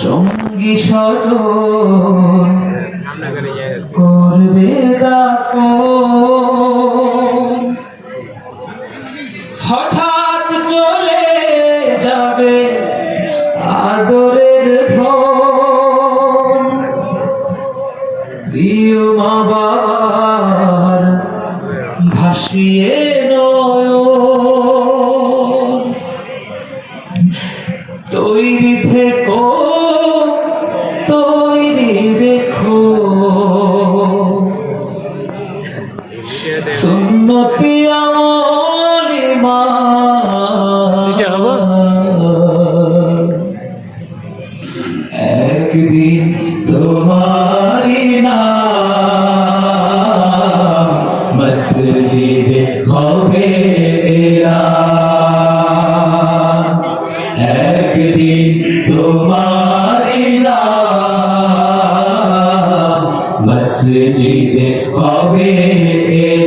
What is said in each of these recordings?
সঙ্গী সজন করবে হঠাৎ চলে যাবে আদরের প্রিয় মা বাবার ভাসিয়ে নয়ন। তৈরি থেকো সুন্নতি আমলি মা একদিন তোমারি নাম মসজিদ হবে। একদিন তোমারি নাম মসজিদ হবে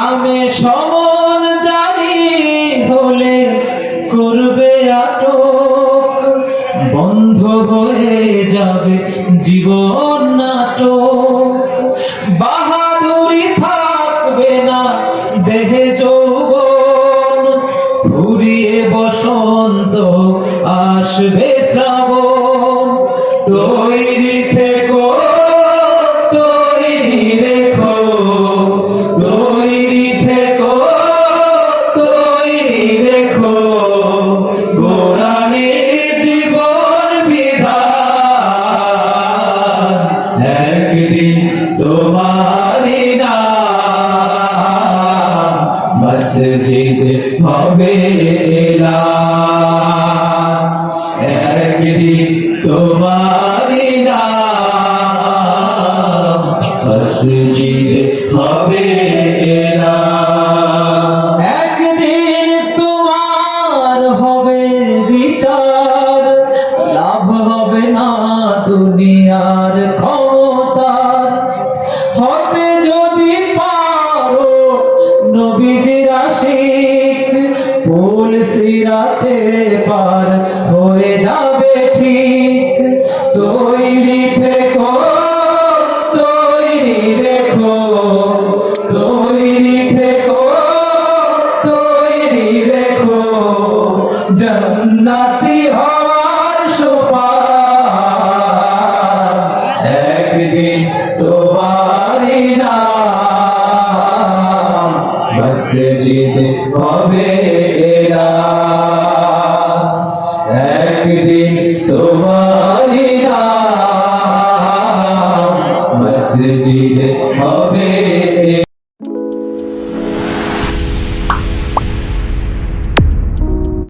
নামে সমন জারি হলে করবে আটক। বন্ধ হয়ে যাবে জীবন নাটক। বাহাদুরি থাকবে না দেহে যৌবন। ফুরিয়ে বসন্ত আসবে শ্রাবণ। তৈরি মসজিদ হবে এলান। একদিন তোমারি নাম মসজিদ হবে সিরাতে পার হয়ে যাবে ঠিক। তৈরি থেকো, তৈরি রেখো, তৈরি থেকো, তৈরি রেখো। জান্নাতি হওয়ার সোপান, একদিন তোমারি নাম। মসজিদ হবে।